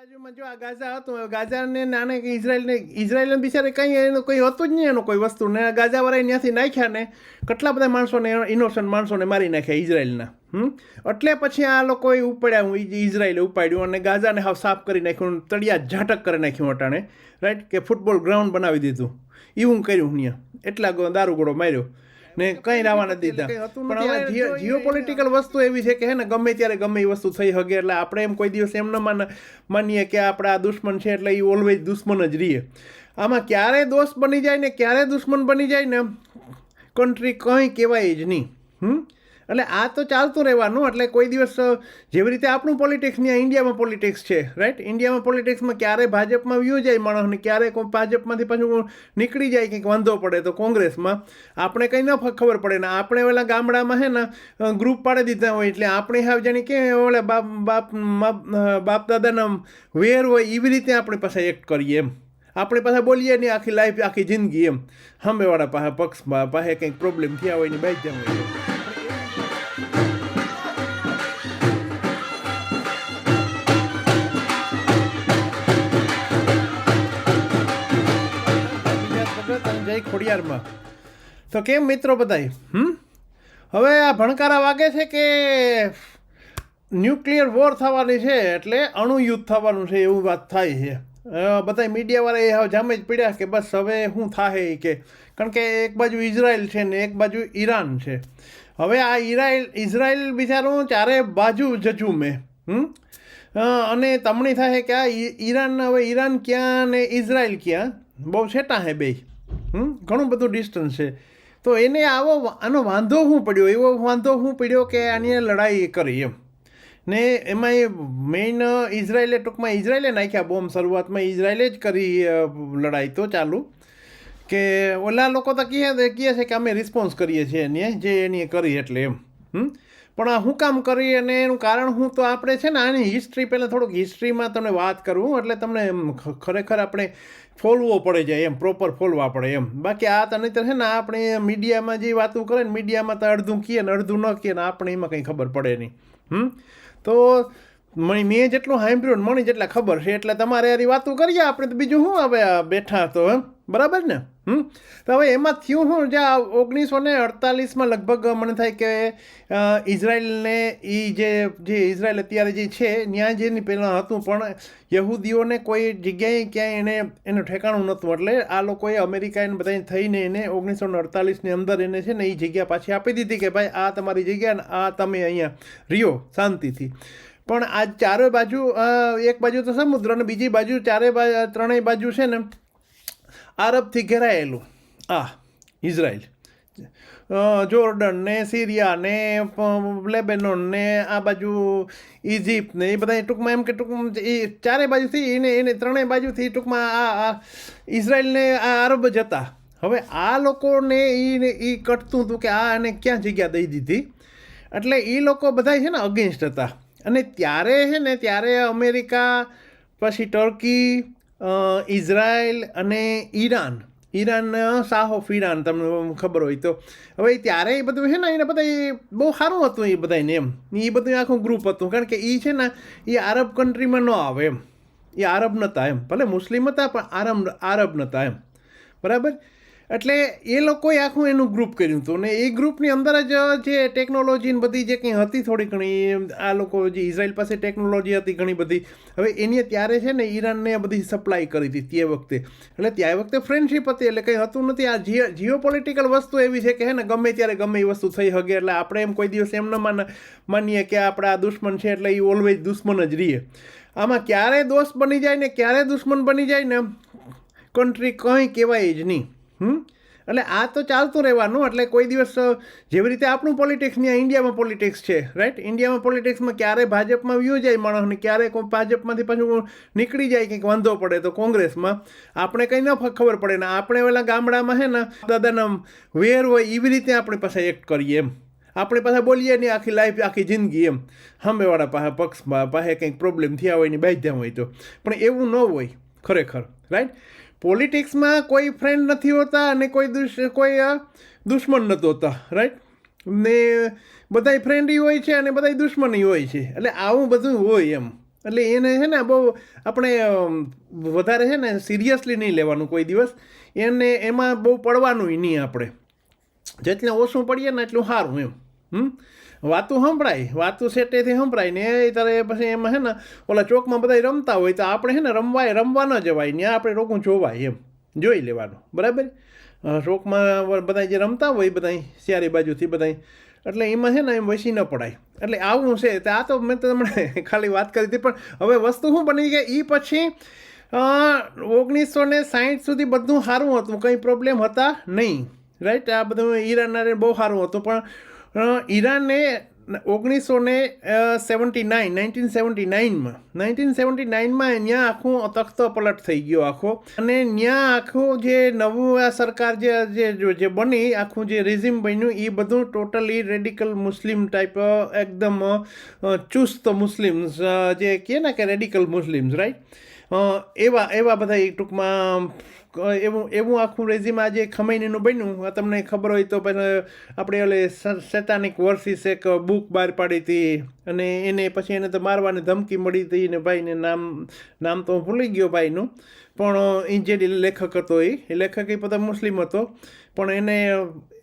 બાજુમાં જો આ ગાઝા હતું ગાઝાને નાને ઇઝરાયલને ઇઝરાયલને બિચારે કંઈ એનું કંઈ હતું જ નહીં એનું કોઈ વસ્તુ. ને ગાઝાવાળાએ ત્યાંથી નાખ્યા ને, કેટલા બધા માણસોને ઇનોસન્ટ માણસોને મારી નાખ્યા ઇઝરાયલના. હમ? એટલે પછી આ લોકોએ ઉપાડ્યા, હું ઇઝરાયલે ઉપાડ્યું અને ગાઝાને હાવ સાફ કરી નાખ્યું તળિયા ઝાટક કરી નાખ્યું અટાણે. રાઈટ કે ફૂટબોલ ગ્રાઉન્ડ બનાવી દીધું. એવું કર્યું ત્યાં એટલા દારૂગોળો માર્યો. ને કંઈ રાવા નથી દીધા. પણ હવે જીઓ પોલિટિકલ વસ્તુ એવી છે કે હે ને ગમે ત્યારે ગમે એ વસ્તુ થઈ શકે એટલે આપણે એમ કોઈ દિવસ એમ ન માનીએ કે આપણા આ દુશ્મન છે એટલે એ ઓલવેઝ દુશ્મન જ રહીએ. આમાં ક્યારે દોસ્ત બની જાય ને ક્યારે દુશ્મન બની જાય ને? કન્ટ્રી કંઈ કહેવાય જ નહીં. હમ? એટલે આ તો ચાલતું રહેવાનું, એટલે કોઈ દિવસ જેવી રીતે આપણું પોલિટિક્સ ત્યાં ઇન્ડિયામાં પોલિટિક્સ છે રાઈટ ઇન્ડિયામાં પોલિટિક્સમાં ક્યારે ભાજપમાં વ્યૂ જાય માણસને ક્યારે ભાજપમાંથી પાછું નીકળી જાય કંઈક વાંધો પડે તો કોંગ્રેસમાં, આપણે કંઈ ન ખબર પડે ને આપણે ઓલા ગામડામાં હે ને ગ્રુપ પાડી દીધા હોય એટલે આપણે હાવ જાણી કે ઓલા બાપ બાપ બાપ દાદાના વેર હોય એવી રીતે આપણી પાસે એક્ટ કરીએ એમ. આપણે પાસે બોલીએ નહીં આખી લાઈફ આખી જિંદગી એમ. હમેવાળા પાસે પક્ષમાં પાસે કંઈક પ્રોબ્લેમ થયા હોય ને જવું હોય જય ખોડિયારમાં. તો કેમ મિત્રો બધાય? હમ? હવે આ ભણકારા વાગે છે કે ન્યુક્લિયર વોર થવાની છે એટલે અણુયુદ્ધ થવાનું છે એવું વાત થાય છે. બધા મીડિયાવાળા એ હવે જામે જ પડ્યા કે બસ હવે શું થાય કે. કારણ કે એક બાજુ ઇઝરાયલ છે ને એક બાજુ ઈરાન છે. હવે આ ઈરાયલ ઇઝરાયલ બિચારું ચારે બાજુ જજુમે. હમ? અ, અને તમણી થાય કે આ ઈરાન હવે ઈરાન ક્યાં ને ઇઝરાયલ ક્યાં? બહુ છેટા હે બે હમ ઘણું બધું ડિસ્ટન્સ છે. તો એને આવો આનો વાંધો શું પડ્યો? એવો વાંધો શું પડ્યો કે આની લડાઈ કરી એમ. ને એમાં એ મેઇન ઇઝરાયલે ટૂંકમાં ઇઝરાયલે નાખ્યા બોમ્બ શરૂઆતમાં ઇઝરાયલે જ કરી લડાઈ તો ચાલુ. કે ઓલા લોકો તો કહે કહે છે કે અમે રિસ્પોન્સ કરીએ છીએ એની જે એની કરી એટલે એમ. હમ? પણ આ શું કામ કરી અને એનું કારણ હું તો આપણે છે ને આની હિસ્ટ્રી પહેલાં થોડુંક હિસ્ટ્રીમાં તમને વાત કરું એટલે તમને ખરેખર આપણે ફોલવો પડે જાય, એમ પ્રોપર ફોલવા પડે એમ. બાકી આ તો છે ને આપણે મીડિયામાં જે વાતો કરે ને મીડિયામાં તો અડધું કહે ને અડધું ન કહે ને આપણે એમાં કંઈ ખબર પડે નહીં. તો મણી મેં જેટલું સાંભળ્યું મણી જેટલા ખબર છે એટલે તમારે યારી વાતો કરીએ આપણે તો બીજું શું હવે બેઠા તો, એમ? બરાબર ને? હમ? તો હવે એમાં થયું શું? જે ઓગણીસો ને અડતાલીસમાં લગભગ મને થાય કે ઇઝરાયલને એ જે જે ઇઝરાયલ અત્યારે જે છે ત્યાં જેની પહેલાં હતું, પણ યહૂદીઓને કોઈ જગ્યાએ ક્યાંય એને, એનું ઠેકાણું નહોતું. એટલે આ લોકોએ અમેરિકા એને બધાને થઈને એને ઓગણીસો ને અડતાલીસની અંદર એને છે ને એ જગ્યા પાછી આપી દીધી કે ભાઈ આ તમારી જગ્યા ને આ તમે અહીંયા રહ્યો શાંતિથી. પણ આ ચારે બાજુ એક બાજુ તો સમુદ્ર અને બીજી બાજુ ચારે ત્રણેય બાજુ છે ને, આરબથી ઘેરાયેલું. આ, ઇઝરાયલ. જોર્ડન ને, સિરિયા ને લેબેનોન ને, આ બાજુ ઇજિપ્ત ને, એ બધા ટૂંકમાં એમ કે ટૂંકમાં એ ચારે બાજુથી એને એને ત્રણેય બાજુથી ટૂંકમાં આ ઇઝરાયલને આ આરબ જ હતા હવે આ લોકોને એ એ કટતું હતું કે આ એને ક્યાં જગ્યા દઈ દીધી? એટલે એ લોકો બધા છે ને અગેન્સ્ટ હતા. અને ત્યારે છે ને, ત્યારે અમેરિકા, પછી ટર્કી ઇઝરાયલ અને Iran. Iran shah of Iran, તમને ખબર હોય તો. હવે ત્યારે એ બધું છે ને, એને બધા એ બહુ સારું હતું એ બધાને એમ. એ બધું આખું ગ્રુપ હતું, કારણ કે એ છે ને એ આરબ કન્ટ્રીમાં ન આવે એમ. એ આરબ નહોતા એમ. ભલે મુસ્લિમ હતા, પણ આરબ આરબ નહોતા એમ. બરાબર? એટલે એ લોકોએ આખું એનું ગ્રુપ કર્યું હતું. ને એ ગ્રુપની અંદર જ જે ટેકનોલોજી બધી જે કંઈ હતી થોડી ઘણી આ લોકો જે ઇઝરાયલ પાસે ટેકનોલોજી હતી ઘણી બધી. હવે એની ત્યારે છે ને ઈરાનને બધી સપ્લાય કરી હતી તે વખતે. એટલે ત્યાં વખતે ફ્રેન્ડશિપ હતી, એટલે કંઈ હતું નથી. આ જીઓ જીઓ પોલિટિકલ વસ્તુ એવી છે કે હે ને ગમે ત્યારે ગમે એ વસ્તુ થઈ શકે, એટલે આપણે એમ કોઈ દિવસ એમ ન માન, માનીએ કે આપણા આ દુશ્મન છે, એટલે એ ઓલવેઝ દુશ્મન જ રહીએ. આમાં ક્યારે દોસ્ત બની જાય ને ક્યારે દુશ્મન બની જાય ને કન્ટ્રી કંઈ કહેવાય જ નહીં. એટલે આ તો ચાલતું રહેવાનું, એટલે કોઈ દિવસ જેવી રીતે આપણું પોલિટિક્સ ત્યાં ઇન્ડિયામાં પોલિટિક્સ છે રાઈટ ઇન્ડિયામાં પોલિટિક્સમાં ક્યારે ભાજપમાં વ્યૂ જાય માણસને ક્યારે કોઈ ભાજપમાંથી પાછું નીકળી જાય કંઈક વાંધો પડે તો કોંગ્રેસમાં, આપણે કંઈ ન ખબર પડે ને આપણે ઓલા ગામડામાં છે ને, દાદાના વેર હોય એવી રીતે આપણી પાસે એક્ટ કરીએ એમ. આપણે પાસે બોલીએ નહીં આખી લાઈફ આખી જિંદગી એમ. સામેવાળા પાસે પક્ષમાં પાસે કંઈક પ્રોબ્લેમ થયા હોય ને બાંધ્યા હોય તો. પણ એવું ન હોય. ખરેખર રાઈટ પોલિટિક્સમાં કોઈ ફ્રેન્ડ નથી હોતા અને કોઈ દુશ, કોઈ દુશ્મન નથી હોતા રાઈટ ને બધાય ફ્રેન્ડી હોય છે અને બધાય દુશ્મની હોય છે. એટલે આવું બધું હોય એમ. એટલે એને છે ને બહુ આપણે વધારે છે ને સિરિયસલી નહીં લેવાનું કોઈ દિવસ. એને એમાં બહુ પડવાનું નહીં આપણે. જેટલે ઓછું પડીએ ને એટલું સારું એમ. હમ? વાતું સંભળાય, વાતું સેટેથી સંભળાય ને એ તારે પછી એમાં હે ને, ઓલા ચોકમાં બધા રમતા હોય તો આપણે છે ને રમવાય, રમવા ન જવાય ત્યાં આપણે રોકું જોવાય એમ. જોઈ લેવાનું, બરાબર? ચોકમાં બધા જે રમતા હોય બધા ચારે બાજુથી બધા એટલે એમાં છે ને એમ વસી ન પડાય. એટલે આવું છે, તો આ તો મેં તમને ખાલી વાત કરી હતી, પણ હવે વસ્તુ શું બની કે એ પછી ઓગણીસો ને સાહીઠ સુધી બધું સારું હતું, કંઈ પ્રોબ્લેમ હતા નહીં રાઈટ આ બધું ઈરાન બહુ સારું હતું, પણ ઈરાને ઓગણીસો ને સેવન્ટી નાઇન, નાઇન્ટીન સેવન્ટી નાઇનમાં, નાઇન્ટીન સેવન્ટી નાઇનમાં ત્યાં આખું તખ્ત પલટ થઈ ગયો આખો. અને ત્યાં આખું જે નવું આ સરકાર જે જે બની, આખું જે રિઝિમ બન્યું એ બધું ટોટલી રેડિકલ મુસ્લિમ ટાઈપ એકદમ ચુસ્ત મુસ્લિમ્સ જે કહે ને કે રેડિકલ મુસ્લિમ્સ રાઈટ એવા એવા બધા એ ટૂંકમાં એવું એવું આખું રેઝિમ આજે ખમૈનીનું બન્યું. તમને ખબર હોય તો પછી આપણે ઓલે સેતાનિક વર્સિસ એક બુક બહાર પાડી હતી. અને એને પછી એને તો મારવાની ધમકી મળી હતી ને ભાઈને નામ નામ તો ભૂલી ગયો ભાઈનું. પણ એ જે લેખક હતો એ લેખક એ બધા મુસ્લિમ હતો. પણ એને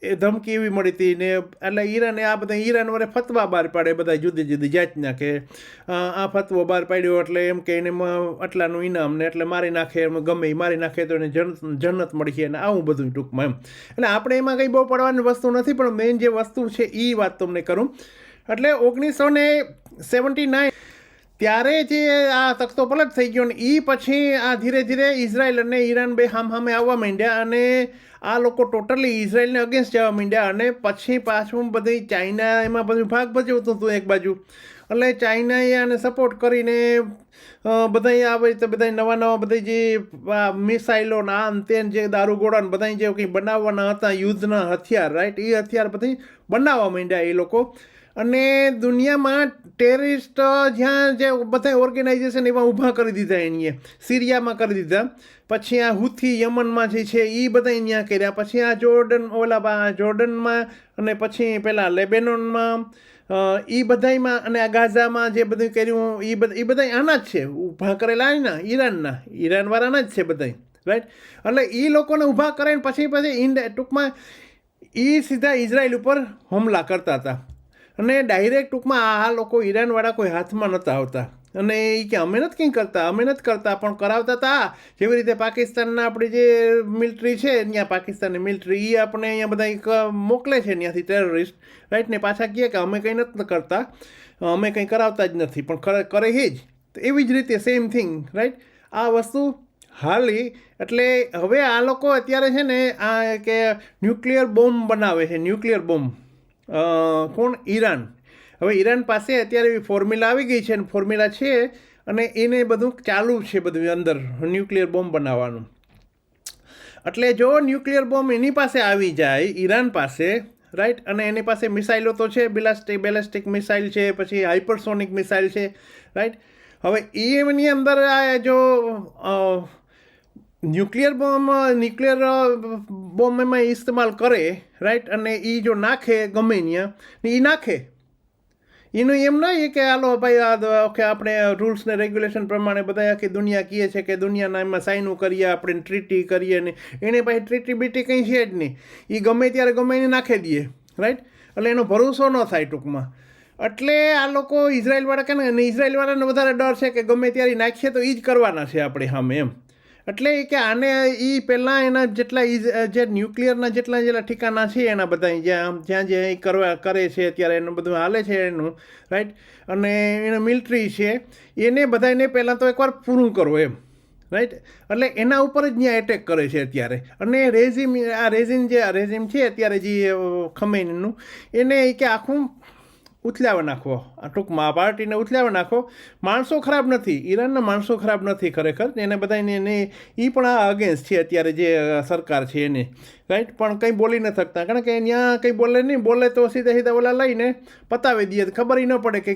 એ ધમકી એવી મળી હતી ને એટલે ઈરાને આ બધા ઈરાન વરે ફતવા બહાર પાડે બધા જુદી જુદી જાતના કે આ ફતવો બહાર પાડ્યો એટલે એમ કે એને આટલાનું ઇનામ ને એટલે મારી નાખે, એમ ગમે એ મારી નાખે તો એને જન, જન્નત મળી અને આવું બધું ટૂંકમાં એમ. એટલે આપણે એમાં કંઈ બહુ પડવાની વસ્તુ નથી, પણ મેઇન જે વસ્તુ છે એ વાત તમને કરું. એટલે ઓગણીસો ને સેવન્ટી નાઇન ત્યારે જે આ તખતો પલટ થઈ ગયો ને એ પછી આ ધીરે ધીરે ઇઝરાયલ અને ઈરાન બે હામ હામે આવવા માંડ્યા અને આ લોકો ટોટલી ઇઝરાયલને અગેન્સ્ટ જવા માંડ્યા અને પછી પાછું બધી ચાઇના એમાં બધું ભાગ ભજવતું હતું એક બાજુ. એટલે ચાઇનાએ આને સપોર્ટ કરીને બધા આવી રીતે બધા નવા નવા બધા જે મિસાઇલો ને આમ ને તે જે દારૂગોળા ને બધા જે કંઈ બનાવવાના હતા, યુદ્ધના હથિયાર રાઈટ એ હથિયાર બધી બનાવવા માંડ્યા એ લોકો. અને દુનિયામાં ટેરરિસ્ટ જ્યાં જે બધા ઓર્ગેનાઇઝેશન એવા ઊભા કરી દીધા એણીએ સિરિયામાં કરી દીધા. પછી આ હુથી યમનમાં જે છે એ બધા ત્યાં કર્યા. પછી આ જોર્ડન ઓલા બા- જોર્ડનમાં અને પછી પેલા લેબેનોનમાં એ બધાયમાં અને આ ગાઝામાં જે બધું કર્યું એ બધા એ બધા આના જ છે. ઊભા કરેલા એના, ઈરાનના. ઈરાનવાળાના જ છે બધા રાઈટ એટલે એ લોકોને ઊભા કરે પછી પછી ઇન્ડિયા ટૂંકમાં એ સીધા ઇઝરાયલ ઉપર હુમલા કરતા હતા. અને ડાયરેક્ટ ટૂંકમાં આ લોકો ઈરાનવાળા કોઈ હાથમાં નહોતા આવતા. અને એ કે અમે નથી કંઈ કરતા, અમે નથી કરતા, પણ કરાવતા હતા જેવી રીતે પાકિસ્તાનના આપણી જે મિલિટરી છે ત્યાં પાકિસ્તાનની મિલિટરી એ આપણે અહીંયા બધા એક મોકલે છે ત્યાંથી ટેરરિસ્ટ રાઈટ ને પાછા કહે કે અમે કંઈ નથી કરતા, અમે કંઈ કરાવતા જ નથી, પણ કરે એ જ. એવી જ રીતે સેમ થિંગ રાઈટ આ વસ્તુ હાલી, એટલે હવે આ લોકો અત્યારે છે ને આ કે ન્યુક્લિયર બોમ્બ બનાવે છે ન્યુક્લિયર બોમ્બ કોણ? ઈરાન. હવે ઈરાન પાસે અત્યારે એવી ફોર્મ્યુલા આવી ગઈ છે અને ફોર્મ્યુલા છે અને એને બધું ચાલુ છે બધું અંદર ન્યુક્લિયર બોમ્બ બનાવવાનું. એટલે જો ન્યુક્લિયર બોમ્બ એની પાસે આવી જાય, ઈરાન પાસે રાઈટ અને એની પાસે મિસાઇલો તો છે બિલાસ્ટિક બેલેસ્ટિક મિસાઇલ છે, પછી હાઇપરસોનિક મિસાઇલ છે રાઈટ હવે એની અંદર આ જો ન્યુક્લિયર બોમ્બ ન્યુક્લિયર, બોમ્બ એમાં ઇસ્તેમાલ કરે રાઈટ અને એ જો નાખે ગમે ત્યાં એ નાખે. એનું એમ નહીં કે, હાલો ભાઈ, આ ઓકે, આપણે રૂલ્સ ને રેગ્યુલેશન પ્રમાણે બધા આખી દુનિયા કહે છે કે દુનિયાના એમાં સાઇનું કરીએ, આપણે ટ્રીટી કરીએ ને, એને પછી ટ્રીટી બીટી કંઈ છે જ નહીં. એ ગમે ત્યારે ગમે એને નાખી દઈએ રાઈટ એટલે એનો ભરોસો ન થાય ટૂંકમાં. એટલે આ લોકો ઇઝરાયલવાળા કે ને ઇઝરાયલવાળાને વધારે ડર છે કે ગમે ત્યારે નાખીએ તો એ જ કરવાના છે આપણે સામે એમ. એટલે કે આને એ પહેલાં એના જેટલા જે ન્યુક્લિયરના જેટલા જેટલા ઠિકાના છે એના બધા જ્યાં જ્યાં જે એ કરવા, કરે છે અત્યારે એનું બધું હાલે છે એનું રાઈટ અને એનું મિલિટરી છે, એને બધાને પહેલાં તો એકવાર પૂરું કરો એમ રાઈટ એટલે એના ઉપર જ ત્યાં એટેક કરે છે અત્યારે. અને રેઝિમ આ રેઝિમ જે, આ રેઝિમ છે અત્યારે જે ખમૈનનું, એને કે આખું ઉથલાવી નાખવો આ ટૂંકમાં પાર્ટીને ઉથલાવી નાખો. માણસો ખરાબ નથી. ઈરાનના માણસો ખરાબ નથી ખરેખર. એને બધાને એને એ પણ આ અગેન્સ્ટ છે અત્યારે જે સરકાર છે એને. રાઈટ પણ કંઈ બોલી ન શકતા. કારણ કે ત્યાં કંઈ બોલે નહીં. બોલે તો સીધા સીધા ઓલા લઈને પતાવી દઈએ. તો ખબર ન પડે કે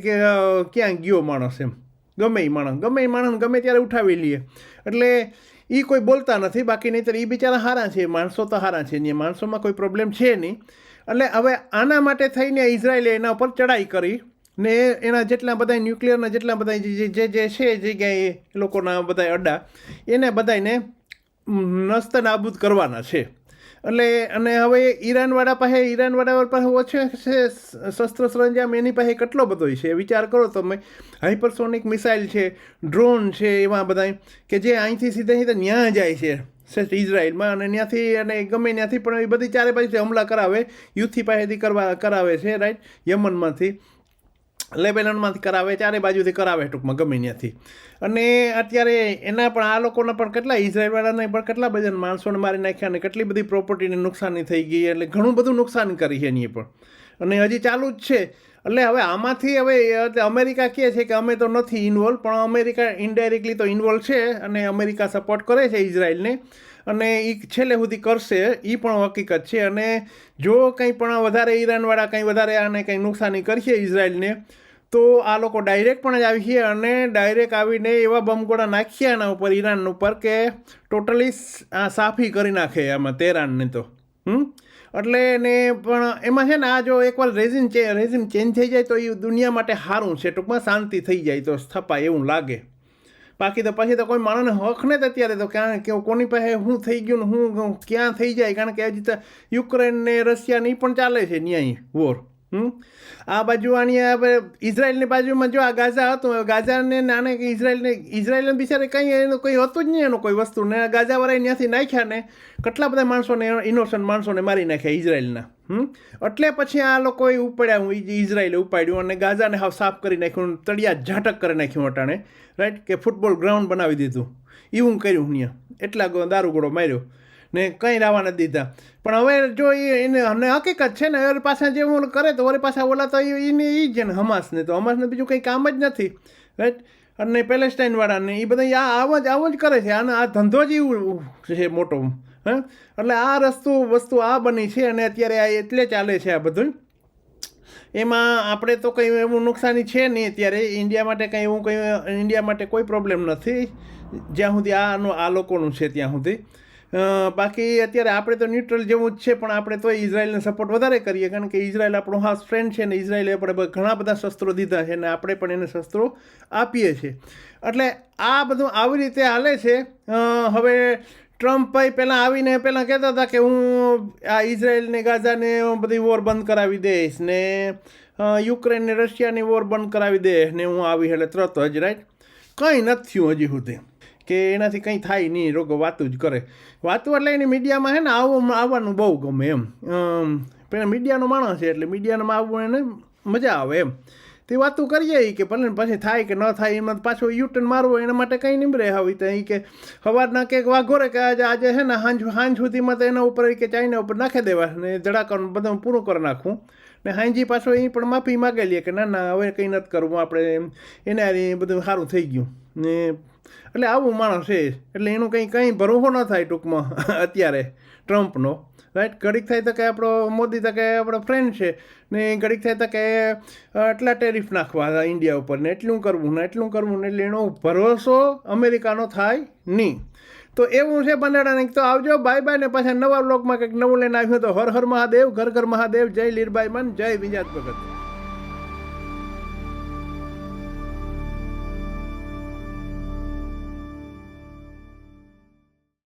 ક્યાં ગયો માણસ એમ. ગમે એ માણસ. ગમે એ માણસ ગમે ત્યારે ઉઠાવી લઈએ. એટલે એ કોઈ બોલતા નથી. બાકી નહીંતર એ બિચારા હારા છે. માણસો તો હારા છે. ને માણસોમાં કોઈ પ્રોબ્લેમ છે નહીં. એટલે હવે આના માટે થઈને ઇઝરાયલે એના ઉપર ચડાઈ કરી ને એના જેટલા બધા ન્યુક્લિયરના જેટલા બધા જે જે છે જગ્યાએ એ લોકોના બધા અડ્ડા, એને બધાને નસ્ત નાબૂદ કરવાના છે. એટલે અને હવે ઈરાનવાળા પાસે ઈરાનવાળા પાસે ઓછો છે, શસ્ત્ર સરંજામ એની પાસે કેટલો બધો છે? વિચાર કરો તમે. હાઇપરસોનિક મિસાઇલ છે, ડ્રોન છે, એવા બધા કે જે અહીંથી સીધે સીધે ન્યા જાય છે. સેટ ઇઝરાયલમાં અને ત્યાંથી અને ગમે ત્યાંથી પણ એ બધી ચારે બાજુથી હમલા કરાવે યુથથી પાસેથી કરવા, કરાવે છે રાઈટ યમનમાંથી, લેબેનોનમાંથી કરાવે, ચારે બાજુથી કરાવે ટૂંકમાં ગમે ત્યાંથી અને અત્યારે એના પણ આ લોકોના પણ કેટલા, ઇઝરાયલવાળાને પણ કેટલા બધા માણસોને મારી નાખ્યા અને કેટલી બધી પ્રોપર્ટીને નુકસાની થઈ ગઈ એટલે ઘણું બધું નુકસાન કરી એની પણ. અને હજી ચાલુ જ છે. એટલે હવે આમાંથી હવે અમેરિકા કહે છે કે અમે તો નથી ઇન્વોલ્વ પણ અમેરિકા ઇનડાયરેક્ટલી તો ઇન્વોલ્વ છે અને અમેરિકા સપોર્ટ કરે છે ઇઝરાયલને. અને એ છેલ્લે સુધી કરશે એ પણ હકીકત છે. અને જો કંઈ પણ વધારે ઈરાનવાળા કંઈ વધારે આને કંઈ નુકસાની કરશે ઇઝરાયલને, તો આ લોકો ડાયરેક્ટ પણ જ આવીએ અને ડાયરેક્ટ આવીને એવા બમગોળા નાખીએ એના ઉપર, ઈરાન ઉપર કે ટોટલી સાફી કરી નાખે આમાં તેરાનને તો. હમ? એટલે ને પણ એમાં છે ને આ જો એકવાર રેઝિમ ચે રેઝિમ ચેન્જ થઈ જાય તો એ દુનિયા માટે સારું છે. ટૂંકમાં શાંતિ થઈ જાય તો સ્થપાય એવું લાગે. બાકી તો પછી તો કોઈ માણસને હક ને અત્યારે તો ક્યાં કે કોની પાસે શું થઈ ગયું ને શું ક્યાં થઈ જાય? કારણ કે હજી તો યુક્રેન ને રશિયાની પણ ચાલે છે ન્યાય, વોર. આ બાજુ આની ઇઝરાયલની બાજુમાં જો આ ગાઝા હતું ગાઝાને નાને કે ઇઝરાયલને ઇઝરાયલને બિચારે કંઈ એનું કંઈ હતું જ નહીં એનું કોઈ વસ્તુ. ને ગાઝાવાળા ત્યાંથી નાખ્યા ને, કેટલા બધા માણસોને ઇનોસન્ટ માણસોને મારી નાખ્યા ઇઝરાયલના. એટલે પછી આ લોકોએ ઉપાડ્યા, હું ઇઝરાયલે ઉપાડ્યું અને ગાઝાને હાવ સાફ કરી નાખ્યું તળિયા ઝાટક કરી નાખ્યું અટાણે. રાઈટ કે ફૂટબોલ ગ્રાઉન્ડ બનાવી દીધું. એવું કર્યું ત્યાં એટલા દારૂગોળો માર્યો. ને કંઈ રાવા નથી દીધા. પણ હવે જો એને અને હકીકત છે ને, એ પાછા જે હું કરે તો ઓરી પાછા ઓલા તો એને એ જ ને, હમાસને તો. હમાસને બીજું કંઈ કામ જ નથી. રાઈટ અને પેલેસ્ટાઇનવાળાને એ બધા આ આવો જ આવો જ કરે છે. આનો આ ધંધો જ એવું છે મોટો. હં એટલે આ રસ્તો વસ્તુ આ બની છે અને અત્યારે આ એટલે ચાલે છે આ બધું. એમાં આપણે તો કંઈ એવું નુકસાની છે નહીં અત્યારે. ઇન્ડિયા માટે કંઈ એવું કંઈ ઇન્ડિયા માટે કોઈ પ્રોબ્લેમ નથી. જ્યાં સુધી આનું આ લોકોનું છે ત્યાં સુધી. બાકી અત્યારે આપણે તો ન્યુટ્રલ જેવું જ છે, પણ આપણે તો ઇઝરાયલને સપોર્ટ વધારે કરીએ, કારણ કે ઇઝરાયલ આપણો ખાસ ફ્રેન્ડ છે ને ઇઝરાયલે આપણે ઘણા બધા શસ્ત્રો દીધા છે ને આપણે પણ એને શસ્ત્રો આપીએ છીએ. એટલે આ બધું આવી રીતે હાલે છે. હવે ટ્રમ્પ ભાઈ પહેલાં આવીને પહેલાં કહેતા હતા કે હું આ ઇઝરાયલને ગાઝાને બધી વોર બંધ કરાવી દઈશ ને યુક્રેનને રશિયાની વોર બંધ કરાવી દઈશ ને હું આવી એટલે તરત જ રાઈટ કંઈ નથી થયું હજી સુધી. કે એનાથી કંઈ થાય નહીં રોગો વાતું જ કરે. વાતું એટલે એની મીડિયામાં હે ને આવું આવવાનું બહુ ગમે એમ. પેલા મીડિયાનો માણસ છે એટલે મીડિયામાં આવવું એને મજા આવે એમ. તે વાતું કરીએ કે ભલે પછી થાય કે ન થાય, એમાં પાછો યુટર્ન મારવો એના માટે કંઈ નીમરે આવી તો કે સવારના કંઈક વાઘોરે કે આજે આજે છે ને હાંજ હાંજ સુધીમાં તો એના ઉપર કે ચાઇના ઉપર નાખી દેવા ને ધડાકાનું બધું પૂરું કરી નાખું. ને હાંજી પાછો એ પણ માફી માગેલી કે ના ના, હવે કંઈ નથી કરવું, આપણે એને બધું સારું થઈ ગયું. ને એટલે આવું માણસ છે. એટલે એનું કંઈ કંઈ ભરોસો ન થાય ટૂંકમાં અત્યારે ટ્રમ્પનો. રાઈટ ઘડીક થાય તો કે આપણો મોદી તો કે આપણો ફ્રેન્ડ છે. ને ઘડીક થાય તો કે આટલા ટેરિફ નાખવા ઇન્ડિયા ઉપર ને એટલું કરવું ને એટલું કરવું ને એટલે એનો ભરોસો અમેરિકાનો થાય નહીં. તો એવું છે બંધારણ. તો આવજો બાય બાય ને પાછા નવા બ્લોગમાં કંઈક નવું લઈને આવ્યું તો હર હર મહાદેવ, ઘર ઘર મહાદેવ, જય લીરબાઈ મન, જય વિજાત ભગત.